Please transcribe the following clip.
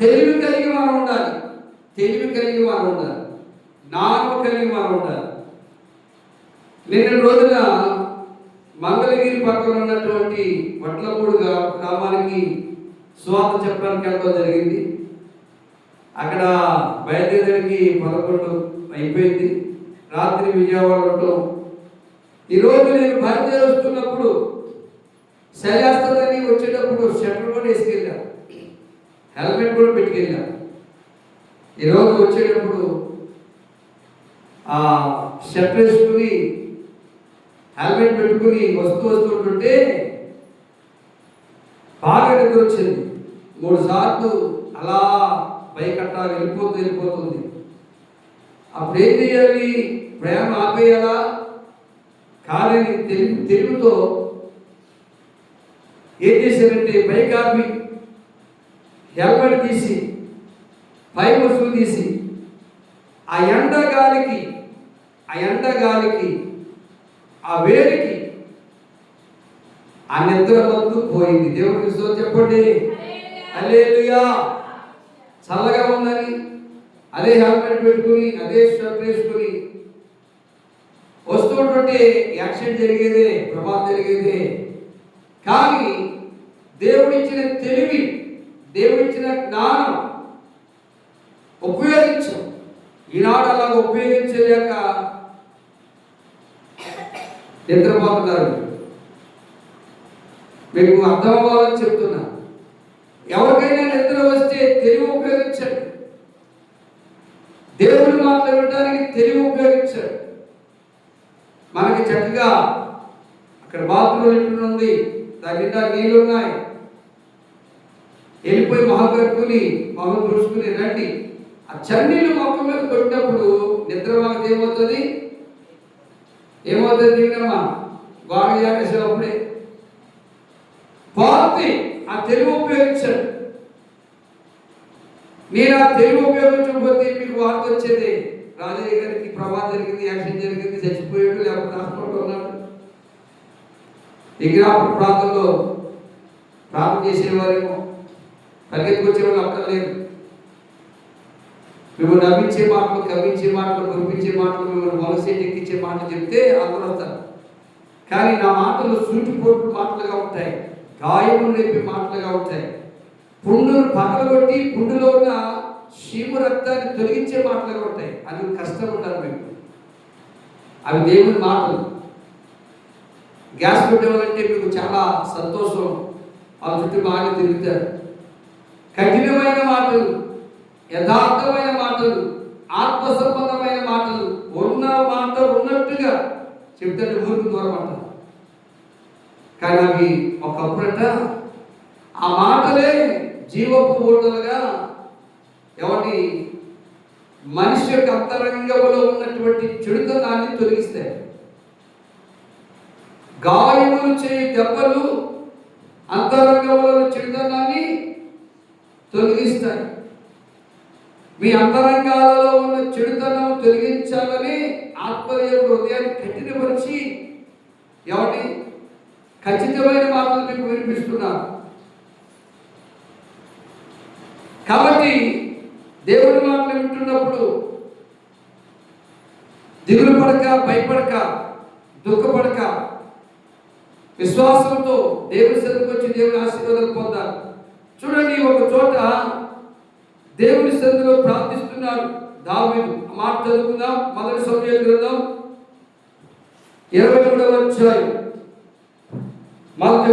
తెలివి కలిగి మనం ఉండాలి. తెలివి కలిగి మనం ఉండాలి. నాలుగు కలిగి మనం ఉండాలి. నిన్న రోజున మంగళగిరి పక్కన ఉన్నటువంటి వడ్లమూడు గ్రామానికి స్వాత చెప్పడానికి వెళ్ళడం జరిగింది. అక్కడ బయలుదేరడానికి పదకొండు అయిపోయింది. రాత్రి విజయవాడలో. ఈరోజు నేను బయలుదేరి వస్తున్నప్పుడు వచ్చేటప్పుడు షట్టర్ కూడా వేసుకెళ్ళాం. హెల్మెట్ కూడా పెట్టుకెళ్ళాం. ఈరోజు వచ్చేటప్పుడు ఆ షర్ట్ వేసుకుని హెల్మెట్ పెట్టుకుని వస్తూ వస్తుంటుంటే బాగా నిద్ర వచ్చింది. మూడు సార్లు అలా బైక్ అట్టా వెళ్ళిపోతూ వెళ్ళిపోతుంది. అప్పుడు ఏం చేయాలి? ప్రేమ ఆపేయాలా? కానీ తెలుగు తెలుగుతో ఏం చేశారంటే బైక్ ఆర్మీ హెల్మెట్ తీసి పై వస్తువు తీసి ఆ ఎండ గాలికి ఆ ఎండ గాలికి ఆ వేడికి ఆ నిద్ర మొత్తం పోయింది. దేవుడికి చెప్పండి. హల్లెలూయా. చల్లగా ఉందని అదే హెల్మెట్ పెట్టుకుని అదే షర్ట్ వేసుకుని వస్తున్నటువంటి యాక్సిడెంట్ జరిగేదే ప్రమాదం జరిగేదే. కానీ దేవుడిచ్చిన తెలివి దేవుడిచ్చిన జ్ఞానం ఉపయోగించు. ఈనాడు అలా ఉపయోగించలేక నిద్రపోతున్నారు. మీకు అర్థం అవ్వాలని చెప్తున్నా. ఎవరికైనా నిద్ర వస్తే తెలివి ఉపయోగించండి. దేవుడు మాటలు వినడానికి తెలివి ఉపయోగించండి. మనకి చక్కగా అక్కడ బాత్రూమ్ ఎట్లా ఉంది దాని నిండా నీళ్ళు ఉన్నాయి వెళ్ళిపోయి మహాగట్టుకుని మొహం తుడుచుకుని రండి. ఆ చన్నీళ్ళు మొక్క మీద కొట్టినప్పుడు నిద్ర వాళ్ళకి ఏమవుతుంది? ఏమవుతుంది దీనమ్మా గోడ జాగేసావు అప్పుడే. పోతే ఆ తెలుగు ఉపయోగించండి నేను ఆ తెలుగు ఉపయోగించకపోతే మీకు వార్త వచ్చేది. రాజయ్య గారికి ప్రమాదం జరిగింది యాక్సిడెంట్ జరిగింది చచ్చిపోయాడు లేకపోతే హాస్పిటల్ ఉన్నాడు ప్రాంతంలో ప్రార్థన చేసేవారేమో పరిగెత్తుకొచ్చే వాళ్ళు అక్కర్లేదు మిమ్మల్ని నవ్వించే మాటలు కవ్వించే మాటలు కురిపించే మాటలు మిమ్మల్ని వలసే ఎక్కించే మాటలు చెప్తే అందరూ వస్తారు. కానీ నా మాటలు సూటిపోటు మాటలుగా ఉంటాయి గాయములు రేపే మాటలుగా ఉంటాయి. పుండును పగలగొట్టి పుండులో ఉన్న శీము రక్తాన్ని తొలగించే మాటలుగా ఉంటాయి. అది కష్టం ఉంటారు మేము అవి దేవుని మాటలు. గ్యాస్ పెట్టేవాళ్ళంటే మీకు చాలా సంతోషం. వాళ్ళ చుట్టూ బాగా తిరుగుతారు. కఠినమైన మాటలు యథార్థమైన మాటలు ఆత్మ సంబంధమైన మాటలు ఉన్న మాట ఉన్నట్టుగా చెప్తే ఊరికి దూరం అంటారు కానీ అవి ఒకప్పుడట ఆ మాటలే జీవపు ఊటలుగా ఎవరి మనిషి యొక్క అంతరంగంలో ఉన్నటువంటి చెడుతనాన్ని తొలగిస్తాయి. గాయములు చేయి దెబ్బలు అంతరంగంలో చెడుతనాన్ని తొలగిస్తాయి. మీ అంతరంగాలలో ఉన్న చెడుతనం తొలగించాలని ఆత్మదేవుడు హృదయాన్ని కఠినపరిచి ఎవరి ఖచ్చితమైన మాటలు మీకు వినిపిస్తున్నారు కాబట్టి దేవుడి మాటలు వింటున్నప్పుడు దిగులు పడక భయపడక దుఃఖపడక విశ్వాసంతో దేవుని సన్నిధికి వచ్చి దేవుని ఆశీర్వాదాలు పొందాలి చూడండి ఒక చోట దేవుని సన్నిధిలో ప్రార్థిస్తున్నాడు దావీదు. మాట చదువుకుందాం మొదటి సమయ గ్రంథం ఇరవై మూడవ అధ్యాయం. మొదటి